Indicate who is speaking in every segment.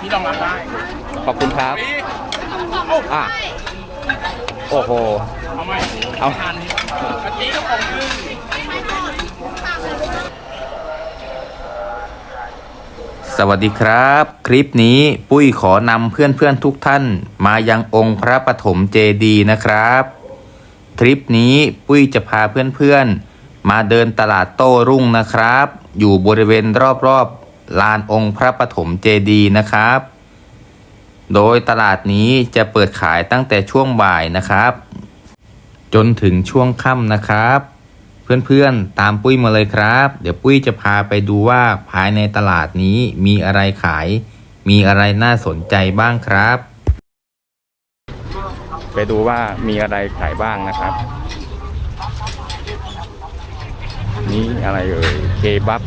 Speaker 1: พี่ลองรับได้
Speaker 2: ขอบคุณครับ
Speaker 1: พี่
Speaker 2: อะ โอ้โห
Speaker 1: เอาไหม
Speaker 2: เอา
Speaker 1: ทานนี้กะทิกระป๋องนึง
Speaker 2: สวัสดีครับ คลิปนี้ปุ้ยขอนำเพื่อนๆทุกท่าน มายังองค์พระปฐมเจดีย์นะครับ ทริปนี้ปุ้ยจะพาเพื่อนๆ มาเดินตลาดโต้รุ่งนะครับ อยู่บริเวณรอบๆ ลานองค์พระปฐมเจดีนะครับ โดยตลาดนี้จะเปิดขายตั้งแต่ช่วงบ่ายนะครับ จนถึงช่วงค่ำนะครับ เพื่อนๆตามปุ้ยมาเลยครับ เดี๋ยวปุ้ยจะพาไปดูว่าภายในตลาดนี้มีอะไรขาย มีอะไรน่าสนใจบ้างครับ ไปดูว่ามีอะไรขายบ้างนะครับนี่อะไรเอ่ยเคบับ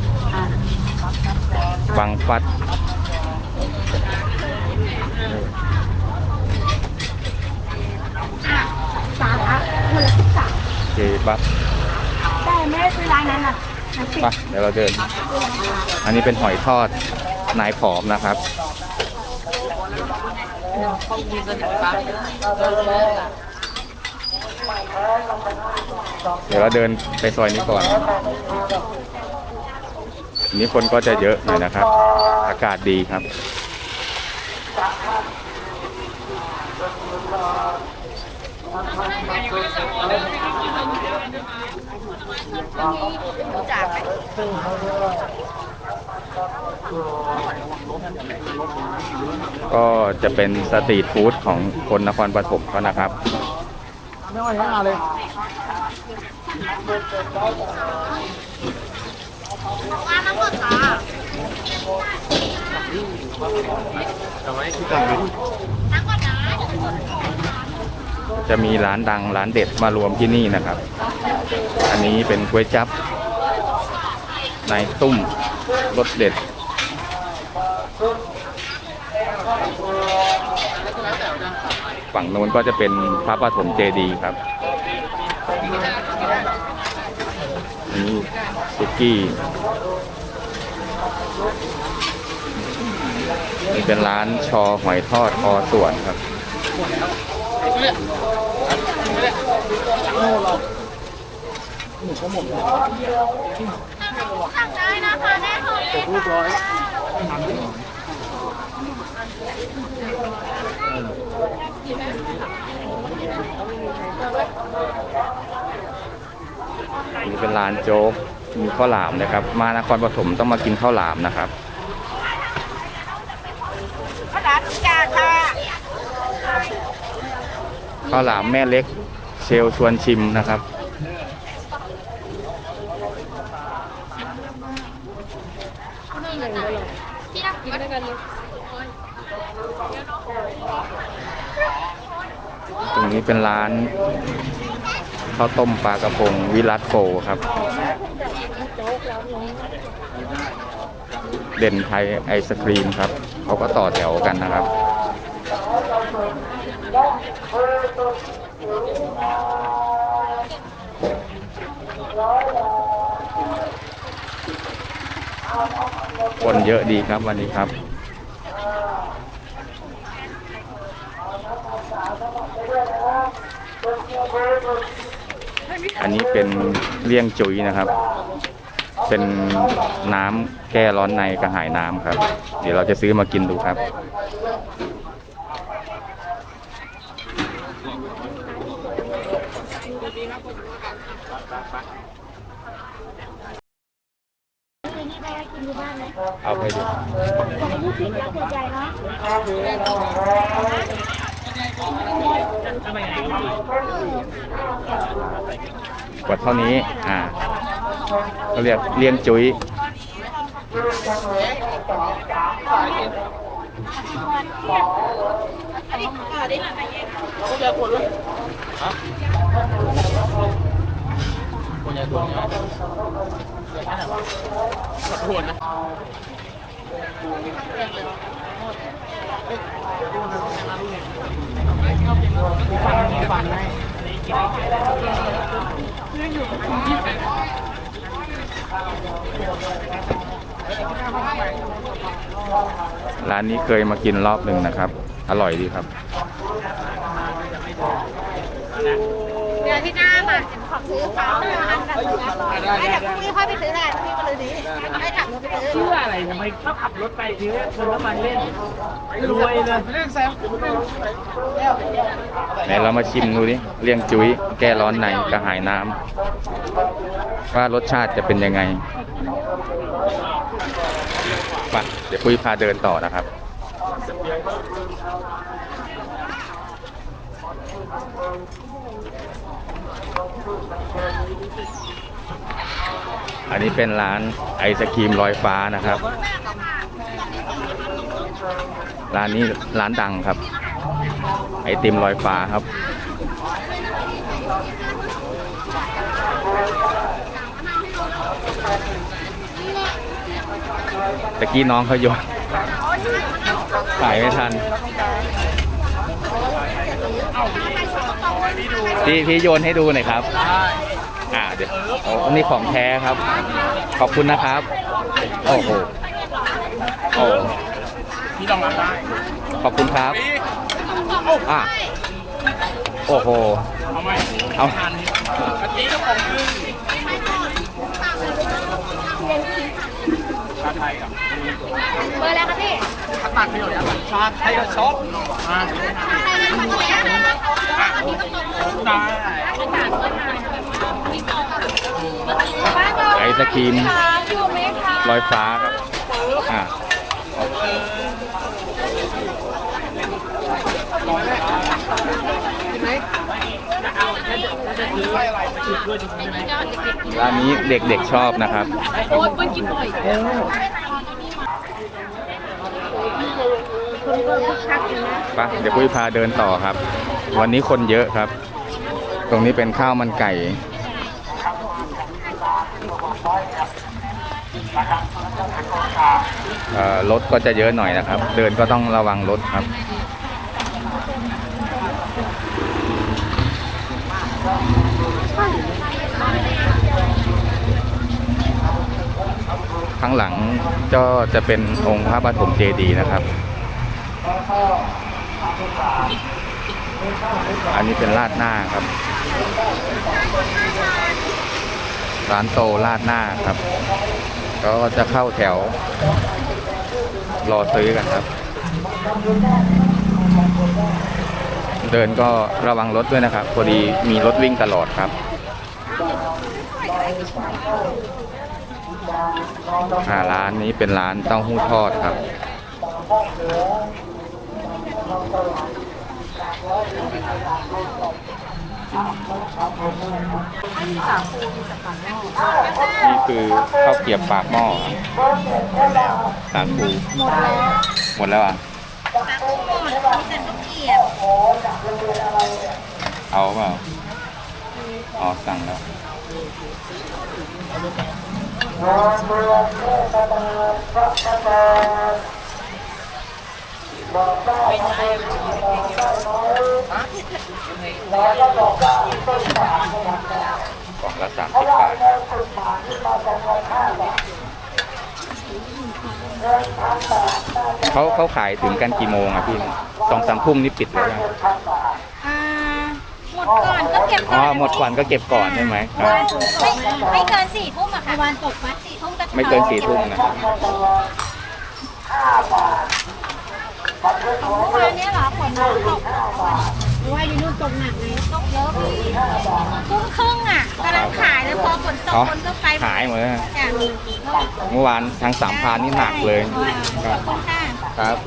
Speaker 2: บังฟัด
Speaker 3: สามอะคนละสิบสาม
Speaker 2: เคบับ
Speaker 3: แต่ไม่ได้ซื้อร้านนั้นอะน้ำปิด
Speaker 2: ไปเดี๋ยวเราเดิน อันนี้เป็นหอยทอดนายผอมนะครับ เดี๋ยวเราเดินไปซอยนี้ก่อน อันนี้คนก็จะเยอะหน่อยนะครับ อากาศดีครับก็จะเป็นสตรีทฟู้ดของคนนครปฐมเขานะครับ
Speaker 1: ไม่ไหวให้มาเลย
Speaker 2: จะมีร้านดังร้านเด็ดมารวมที่นี่นะครับ อันนี้เป็นก๋วยจับนายตุ้มรสเด็ด ฝั่งโน้นก็จะเป็นพระปฐมเจดีย์ครับ อันนี้ซุกี้นี่เป็นร้านชอหอยทอดอส่วนครับ
Speaker 3: สั่งได้นะคะแม่หอย
Speaker 1: รูปร้อย
Speaker 2: นี่เป็น ร้านโจ๊กมีข้าวหลามนะครับ มานครปฐมต้องมากินข้าวหลามนะครับ
Speaker 3: ข้าวหลามจานค่ะ
Speaker 2: ข้าวหลามแม่เล็กเชลชวนชิมนะครับ ตรงนี้เป็นร้าน ข้าวต้มปลากระพงวิรัตโฟครับ เด่นไทยไอศครีมครับ เขาก็ต่อแถวกันนะครับคนเยอะดีครับวันนี้ครับ อันนี้เป็นเลี่ยงจุยนะครับ เป็นน้ำแก้ร้อนในกระหายน้ำครับ เดี๋ยวเราจะซื้อมากินดูครับ
Speaker 3: นี่ไปกินที่บ้านเอา
Speaker 2: ไปดี
Speaker 3: กษ์ใหญ่เนาะ
Speaker 2: กดเท่านี้ อ่าเขาเรียกเลี่ยงจุย
Speaker 1: คนใหญ่คนเลยฮะคนใหญ่คนเนี้ยแค่ไหนวะขอโทษนะฟันให้
Speaker 2: ร้านนี้เคยมากินรอบหนึ่งนะครับ อร่อยดีครับ
Speaker 3: เดี๋ยวที่หน้ามาเห็นของซื้อฟ้าไม่เดี๋ยวพรุ่งนี้ค่อยไปซื้อแหละพรุ่งนี้มาเลยดีให้ขับรถไปซื้อ
Speaker 1: เชื่ออะไรทำไมชอบขับรถไปทีนี้เติมน้ำมันเล่นรวยเลยเรื่องแซม
Speaker 2: ไหนเรามาชิมดูดิเลี้ยงจุ้ยแก้ร้อนในกระหายน้ำว่ารสชาติจะเป็นยังไงมาเดี๋ยวปุ้ยพาเดินต่อนะครับ อันนี้เป็นร้านไอศครีมลอยฟ้านะครับ ร้านนี้ร้านดังครับ ไอติมลอยฟ้าครับ ตะกี้น้องเขาโยนถ่ายไม่ทันพี่พี่โยนให้ดูหน่อยครับ อ่าเดี๋ยวโอ้อันนี้ของแท้ครับ ขอบคุณนะครับ โอ้โหโอ้
Speaker 1: พี่ต้องรับได้
Speaker 2: ขอบคุณครับ อะ โอ้โห
Speaker 1: เอาไหม
Speaker 2: เอา
Speaker 1: ทานนี้กะทิก็ของขึ้นชาไทยกับ
Speaker 3: เบอร์แล้วครับพี่
Speaker 1: ขัดตัดไม่หน่อยนะชาไทยกับช็อปมาได้
Speaker 2: ไอศครีม
Speaker 3: อยู่ไหมคะ
Speaker 2: ลอยฟ้าครับอะร้านนี้เด็กๆชอบนะครับ
Speaker 3: โอ้ยเพิ่งกินบ่อยคนก็คึกคักอยู่นะ
Speaker 2: ไปะเดี๋ยวปุ้ยพาเดินต่อครับ วันนี้คนเยอะครับ ตรงนี้เป็นข้าวมันไก่ เอ่อ รถก็จะเยอะหน่อยนะครับ เดินก็ต้องระวังรถครับข้างหลังก็จะเป็นองค์พระปฐมเจดีย์นะครับ อันนี้เป็นราดหน้าครับ ร้านโตราดหน้าครับ ก็จะเข้าแถว รอซื้อกันครับ เดินก็ระวังรถด้วยนะครับพอดีมีรถวิ่งตลอดครับอ่าร้านนี้เป็นร้านเต้าหู้ทอดครับ นี่คือข้าวเกรียบปากหม้อสาคู
Speaker 3: หมดแล้ว
Speaker 2: หมดแล้วอะ
Speaker 3: ตักหมดมีแต่ข้าวเกียว
Speaker 2: เอาเปล่าอ๋อสั่งแล้ว กล่องละสามสิบบาทเขาเขาขายถึงกันกี่โมงอะพี่สองสามทุ่มนี่ปิดแล้วยัง
Speaker 3: อ่าหมดก่อนก็เก็บ
Speaker 2: อ๋
Speaker 3: ก่
Speaker 2: อ
Speaker 3: อน
Speaker 2: หมดก่อนก็เก็บก่อนใช่ไหมครับ
Speaker 3: ไม่ไม่เกินสี่ทุ่มอะค่ะวันตกไหมสี่ทุ่มก็
Speaker 2: ไม่เกินสี่ทุ่มนะครับ
Speaker 3: เมื่อวานเนี้ยเหรอฝนตกหรือว่าอยู่นู่นตกหนักไงตกเยอะพี่ทุ่มครึ่งอะกำลังขายแล้วพอฝนตกคนก็ไป
Speaker 2: ขายหมดแล้วนะ
Speaker 3: จ้ะ
Speaker 2: เมื่อวานทางสามพรานนี่หนักเลย
Speaker 3: ขอบคุณค่ะ
Speaker 2: ครับ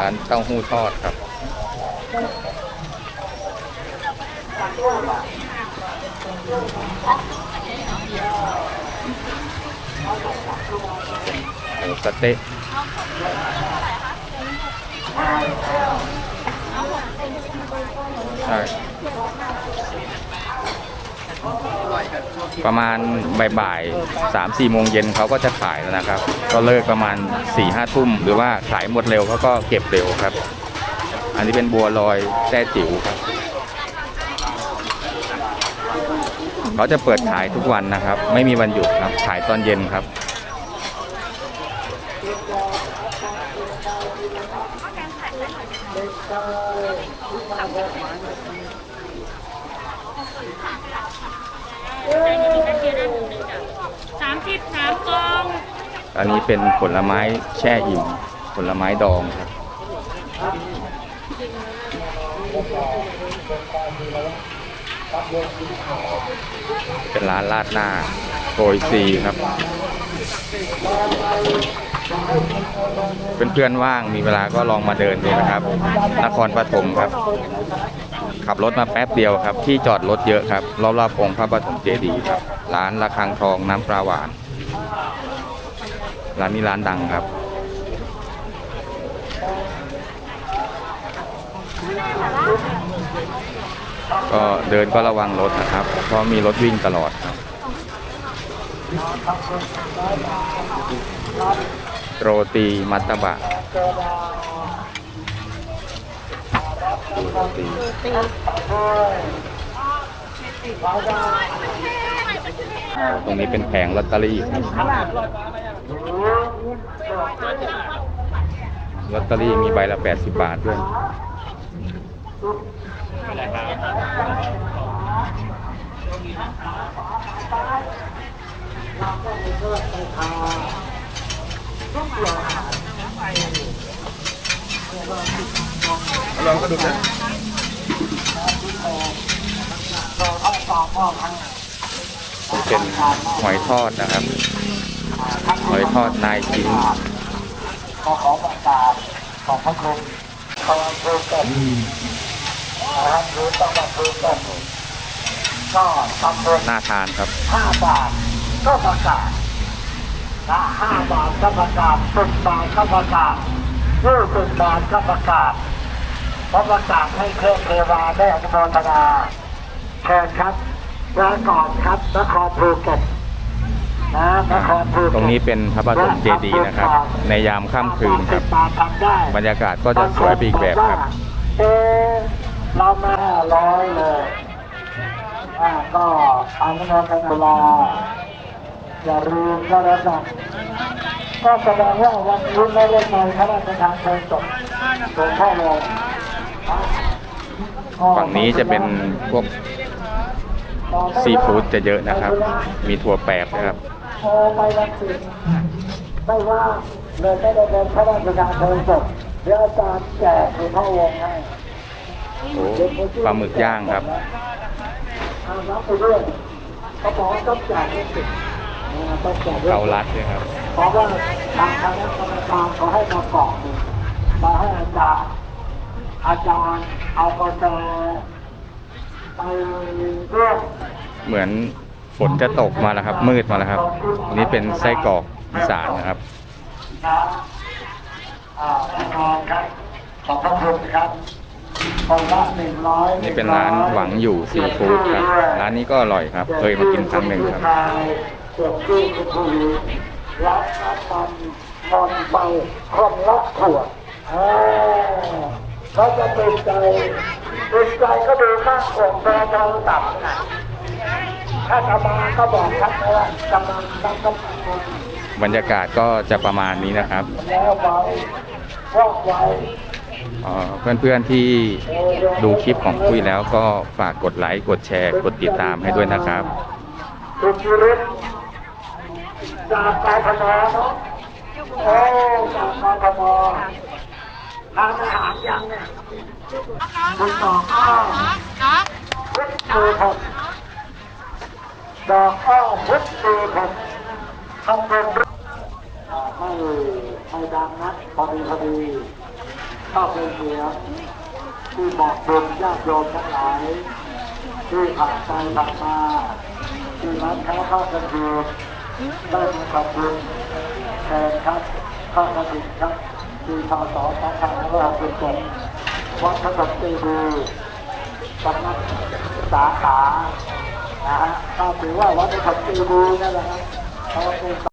Speaker 2: ร้านเต้าหู้ทอดครับ หมูสะเต๊ะใช่ประมาณบ่ายๆสามสี่โมงเย็นเขาก็จะขายแล้วนะครับ ก็เลิกประมาณสี่ห้าทุ่ม หรือว่าขายหมดเร็วเขาก็เก็บเร็วครับ อันนี้เป็นบัวลอยแต้จิ๋วครับ เขาจะเปิดขายทุกวันนะครับ ไม่มีวันหยุดครับขายตอนเย็นครับ
Speaker 3: สามสิบสามกอง
Speaker 2: อันนี้เป็นผลไม้แช่อิ่ม ผลไม้ดองครับ เป็นร้านราดหน้าโกยซีครับ เป็นเพื่อนว่างมีเวลาก็ลองมาเดินดูนะครับ นครปฐมครับ ขับรถมาแป๊บเดียวครับ ที่จอดรถเยอะครับ รอบๆองค์พระปฐมเจดีย์ครับ ร้านระฆังทองน้ำปลาหวาน ร้านนี้ร้านดังครับ ก็เดินก็ระวังรถนะครับ เพราะมีรถวิ่งตลอดครับโรตีมัตตบะโรตีตรงนี้เป็นแผงลอตเตอรี่ลอตเตอรี่มีใบละ 80 บาทด้วย เป็นหอยทอดนะครับ หอยทอดนายชิ้น
Speaker 4: ขอขอประกาศของพระคุณ นภูเก็ตนะครับหรือต้องมาภูเก็ตก็ทำบุญ
Speaker 2: น่าทานครับ
Speaker 4: ห้าบาทก็ประกาศนะห้าบาทก็ประกาศสิบบาทก็ประกาศยี่สิบบาทก็ประกาศเพราะประกาศให้เครื่องเทวาได้อนุโมทนาเชิญครับแล้วก่อนครับนครภูเก็ตนะนครภูเก็ต
Speaker 2: ตรงนี้เป็นพระปฐมเจดีย์นะครับ ในยามค่ำคืนครับ บรรยากาศก็จะสวยไปอีกแบบครับ
Speaker 4: เอ๊ะเรามาห้าร้อยเลยอ่าก็อนุโมทนาอย่าลืมก็แล้วกันก็แสดงว่าวันนี้ไม่ได้ไปพระราชทานเพลิงศพหลวงพ่อเลย
Speaker 2: ฝั่งนี้จะเป็นพวกซีฟู้ดจะเยอะนะครับ มีถั่วแปบนะครับ
Speaker 4: โทรไปรังสิตไม่ว่าเลยไม่ได้เป็นพระราชทานเพลิงศพเดี๋ยวอาจารย์แจกหลวงพ่อวงให้
Speaker 2: โอ้ปลาหมึกย่างครับ
Speaker 4: เอารัดเขาบอกว่าต้องจ่ายให้สิบนะต้องจ่ายด้วย
Speaker 2: เลยครับ
Speaker 4: เพราะว่าทางคณะกรรมการเขาให้มาเกาะมาให้อาจารย์อาจารย์เอากาแฟไปร่
Speaker 2: เหมือนฝนจะตกมาแล้วครับ มืดมาแล้วครับ อันนี้เป็นไส้กรอกอีสานนะครับ
Speaker 4: อ่าแน่นอนครับขอบพระคุณครับ นละหนึ่งร้อย
Speaker 2: นี่เป็นร้านหวังอยู่ซีฟู้ดครับ ร้านนี้ก็อร่อยครับ เคยมากินครั้งหนึ่งครับ
Speaker 4: เจ็บที่คุณผู้หญิงรับน้ำมันนอนไปคนละขวดเออเขาจะติดใจติดใจก็ดูข้างของโทรศัพท์นะถ้าจะมาก็บอกทักเลยว่าจะมาตั้งก็มา
Speaker 2: บรรยากาศก็จะประมาณนี้นะครับ
Speaker 4: แล้วไว้ว่องไว
Speaker 2: เพื่อนๆที่ดูคลิปของคุยแล้วก็ฝากกดไลค์กดแชร์กดติดตามให้ด้วยนะครับ
Speaker 4: คุณชีวิตจากกทมเนาะโอ้จากกทมทานอาหารยังเนี่ยคุณดอกอ้อ
Speaker 3: น้อง
Speaker 4: พุทธคือผมดอกอ้อพุทธคือผมทำเป็นไม่ไม่ดังนะพอดีพอดี ก็เป็นเสียงที่บอกบุญญาติโยมทั้งหลายที่ผ่านไปผ่านมาที่ร้านค้าข้าวกระดูกได้มีควาขอบคุณแทนครับข้าวกระดูกครับที่พศ2567วัดพระสมเจดีสำนักสาขานะฮะก็ถือว่าวัดพระสมเจดีนั่นแหละครับ